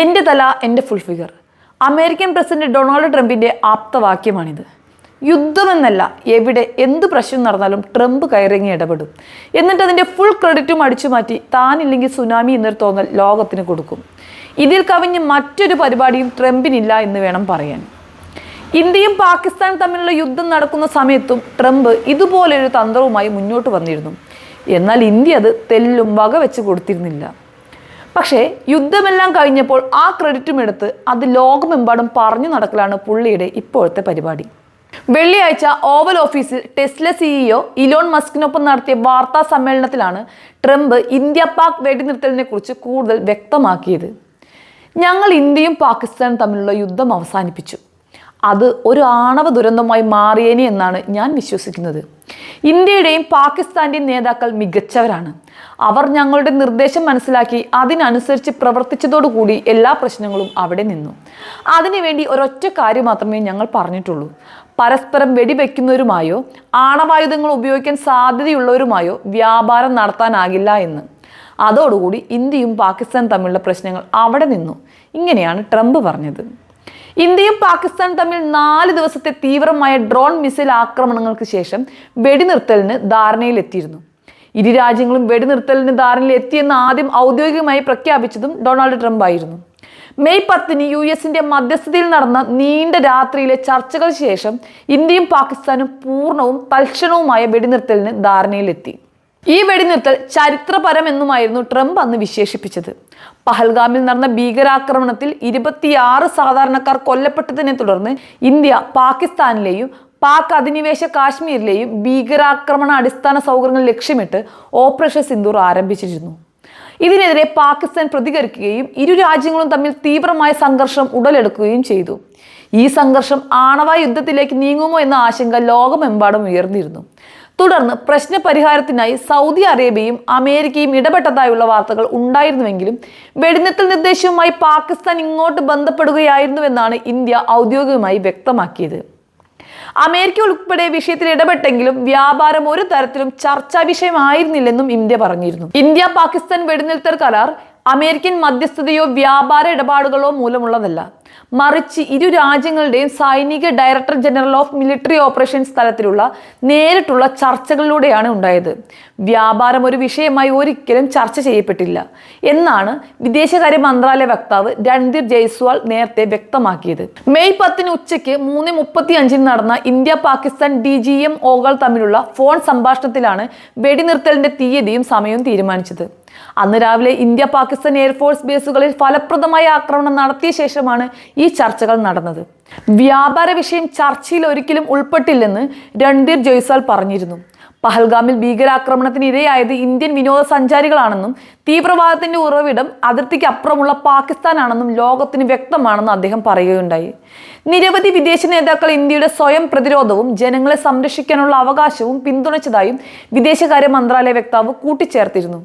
എന്റെ തല എന്റെ full figure American president Donald ട്രംപിന്റെ ആപ്തവാക്യമാണിത്. യുദ്ധമെന്നല്ല എവിടെ എന്ത് പ്രശ്നം നടന്നാലും ട്രംപ് കയറിങ്ങി ഇടപെടും. എന്നിട്ട് അതിന്റെ ഫുൾ ക്രെഡിറ്റും അടിച്ചു മാറ്റി താനില്ലെങ്കിൽ സുനാമി എന്നൊരു തോന്നൽ ലോകത്തിന് കൊടുക്കും. ഇതിൽ കവിഞ്ഞ് മറ്റൊരു പരിപാടിയും ട്രംപിനില്ല എന്ന് വേണം പറയാൻ. ഇന്ത്യയും പാകിസ്ഥാനും തമ്മിലുള്ള യുദ്ധം നടക്കുന്ന സമയത്തും ട്രംപ് ഇതുപോലൊരു തന്ത്രവുമായി മുന്നോട്ട് വന്നിരുന്നു. എന്നാൽ ഇന്ത്യ അത് തെല്ലും വക വെച്ച് കൊടുത്തിരുന്നില്ല. പക്ഷേ യുദ്ധമെല്ലാം കഴിഞ്ഞപ്പോൾ ആ ക്രെഡിറ്റും എടുത്ത് അത് ലോകമെമ്പാടും പറഞ്ഞു നടക്കലാണ് പുള്ളിയുടെ ഇപ്പോഴത്തെ പരിപാടി. വെള്ളിയാഴ്ച ഓവൽ ഓഫീസിൽ ടെസ്ല സിഇഒ ഇലോൺ മസ്കിനൊപ്പം നടത്തിയ വാർത്താ സമ്മേളനത്തിലാണ് ട്രംപ് ഇന്ത്യ പാക് വെടിനിർത്തലിനെ കുറിച്ച് കൂടുതൽ വ്യക്തമാക്കിയത്. ഞങ്ങൾ ഇന്ത്യയും പാകിസ്ഥാനും തമ്മിലുള്ള യുദ്ധം അവസാനിപ്പിച്ചു. അത് ഒരു ആണവ ദുരന്തമായി മാറിയേനെ എന്നാണ് ഞാൻ വിശ്വസിക്കുന്നത്. ഇന്ത്യയുടെയും പാകിസ്ഥാന്റെയും നേതാക്കൾ മികച്ചവരാണ്. അവർ ഞങ്ങളുടെ നിർദ്ദേശം മനസ്സിലാക്കി അതിനനുസരിച്ച് പ്രവർത്തിച്ചതോടുകൂടി എല്ലാ പ്രശ്നങ്ങളും അവിടെ നിന്നു. അതിനുവേണ്ടി ഒരൊറ്റ കാര്യം മാത്രമേ ഞങ്ങൾ പറഞ്ഞിട്ടുള്ളൂ. പരസ്പരം വെടിവെക്കുന്നവരുമായോ ആണവായുധങ്ങൾ ഉപയോഗിക്കാൻ സാധ്യതയുള്ളവരുമായോ വ്യാപാരം നടത്താനാകില്ല എന്ന്. അതോടുകൂടി ഇന്ത്യയും പാകിസ്ഥാനും തമ്മിലുള്ള പ്രശ്നങ്ങൾ അവിടെ നിന്നു. ഇങ്ങനെയാണ് ട്രംപ് പറഞ്ഞത്. ഇന്ത്യയും പാകിസ്ഥാനും തമ്മിൽ നാല് ദിവസത്തെ തീവ്രമായ ഡ്രോൺ മിസൈൽ ആക്രമണങ്ങൾക്ക് ശേഷം വെടിനിർത്തലിന് ധാരണയിലെത്തിയിരുന്നു. ഇരു രാജ്യങ്ങളും വെടിനിർത്തലിന് ധാരണയിൽ എത്തിയെന്ന് ആദ്യം ഔദ്യോഗികമായി പ്രഖ്യാപിച്ചതും ഡൊണാൾഡ് ട്രംപ് ആയിരുന്നു മെയ് പത്തിന് യു എസിന്റെ മധ്യസ്ഥതയിൽ നടന്ന നീണ്ട രാത്രിയിലെ ചർച്ചകൾ ശേഷം ഇന്ത്യയും പാകിസ്ഥാനും പൂർണവും തൽക്ഷണവുമായ വെടിനിർത്തലിന് ധാരണയിലെത്തി. ഈ വെടിനിർത്തൽ ചരിത്രപരമെന്നുമായിരുന്നു ട്രംപ് അന്ന് വിശേഷിപ്പിച്ചത്. പഹൽഗാമിൽ നടന്ന ഭീകരാക്രമണത്തിൽ ഇരുപത്തിയാറ് സാധാരണക്കാർ കൊല്ലപ്പെട്ടതിനെ തുടർന്ന് ഇന്ത്യ പാകിസ്ഥാനിലെയും പാക് അധിനിവേശ കാശ്മീരിലെയും ഭീകരാക്രമണ അടിസ്ഥാന സൗകര്യങ്ങൾ ലക്ഷ്യമിട്ട് ഓപ്പറേഷൻ സിന്ദൂർ ആരംഭിച്ചിരുന്നു. ഇതിനെതിരെ പാകിസ്ഥാൻ പ്രതികരിക്കുകയും ഇരു രാജ്യങ്ങളും തമ്മിൽ തീവ്രമായ സംഘർഷം ഉടലെടുക്കുകയും ചെയ്തു. ഈ സംഘർഷം ആണവ യുദ്ധത്തിലേക്ക് നീങ്ങുമോ എന്ന ആശങ്ക ലോകമെമ്പാടും ഉയർന്നിരുന്നു. തുടർന്ന് പ്രശ്നപരിഹാരത്തിനായി സൗദി അറേബ്യയും അമേരിക്കയും ഇടപെട്ടതായുള്ള വാർത്തകൾ ഉണ്ടായിരുന്നുവെങ്കിലും വെടിനിർത്തൽ നിർദ്ദേശവുമായി പാകിസ്ഥാൻ ഇങ്ങോട്ട് ബന്ധപ്പെടുകയായിരുന്നുവെന്നാണ് ഇന്ത്യ ഔദ്യോഗികമായി വ്യക്തമാക്കിയത്. അമേരിക്ക ഉൾപ്പെടെ വിഷയത്തിൽ ഇടപെട്ടെങ്കിലും വ്യാപാരം ഒരു തരത്തിലും ചർച്ചാ വിഷയമായിരുന്നില്ലെന്നും ഇന്ത്യ പറഞ്ഞിരുന്നു. ഇന്ത്യ പാകിസ്ഥാൻ വെടിനിർത്തൽ കരാർ അമേരിക്കൻ മധ്യസ്ഥതയോ വ്യാപാര ഇടപാടുകളോ മൂലമുള്ളതല്ല. മറിച്ച് ഇരു രാജ്യങ്ങളുടെയും സൈനിക director general of military operations തലത്തിലുള്ള നേരിട്ടുള്ള ചർച്ചകളിലൂടെയാണ് ഉണ്ടായത്. വ്യാപാരം ഒരു വിഷയമായി ഒരിക്കലും ചർച്ച ചെയ്യപ്പെട്ടില്ല. എന്നാണ് വിദേശകാര്യ മന്ത്രാലയ വക്താവ് രൺധീർ ജയ്സ്വാൾ നേരത്തെ വ്യക്തമാക്കിയത്. മെയ് പത്തിന് ഉച്ചയ്ക്ക് മൂന്ന് മുപ്പത്തി അഞ്ചിന് നടന്ന India Pakistan D G M ഒകൾ തമ്മിലുള്ള ഫോൺ സംഭാഷണത്തിലാണ് വെടിനിർത്തലിന്റെ തീയതിയും സമയവും തീരുമാനിച്ചത്. അന്ന് രാവിലെ ഇന്ത്യ പാകിസ്ഥാൻ എയർഫോഴ്സ് ബേസുകളിൽ ഫലപ്രദമായ ആക്രമണം നടത്തിയ ശേഷമാണ് ഈ ചർച്ചകൾ നടന്നത്. വ്യാപാര വിഷയം ചർച്ചയിൽ ഒരിക്കലും ഉൾപ്പെട്ടില്ലെന്ന് രൺധീർ ജയ്സാൽ പറഞ്ഞിരുന്നു. പഹൽഗാമിൽ ഭീകരാക്രമണത്തിന് ഇരയായത് ഇന്ത്യൻ വിനോദസഞ്ചാരികളാണെന്നും തീവ്രവാദത്തിന്റെ ഉറവിടം അതിർത്തിക്ക് അപ്പുറമുള്ള പാകിസ്ഥാനാണെന്നും ലോകത്തിന് വ്യക്തമാണെന്ന് അദ്ദേഹം പറയുകയുണ്ടായി. നിരവധി വിദേശ നേതാക്കൾ ഇന്ത്യയുടെ സ്വയം പ്രതിരോധവും ജനങ്ങളെ സംരക്ഷിക്കാനുള്ള അവകാശവും പിന്തുണച്ചതായും വിദേശകാര്യ മന്ത്രാലയ വക്താവ് കൂട്ടിച്ചേർത്തിരുന്നു.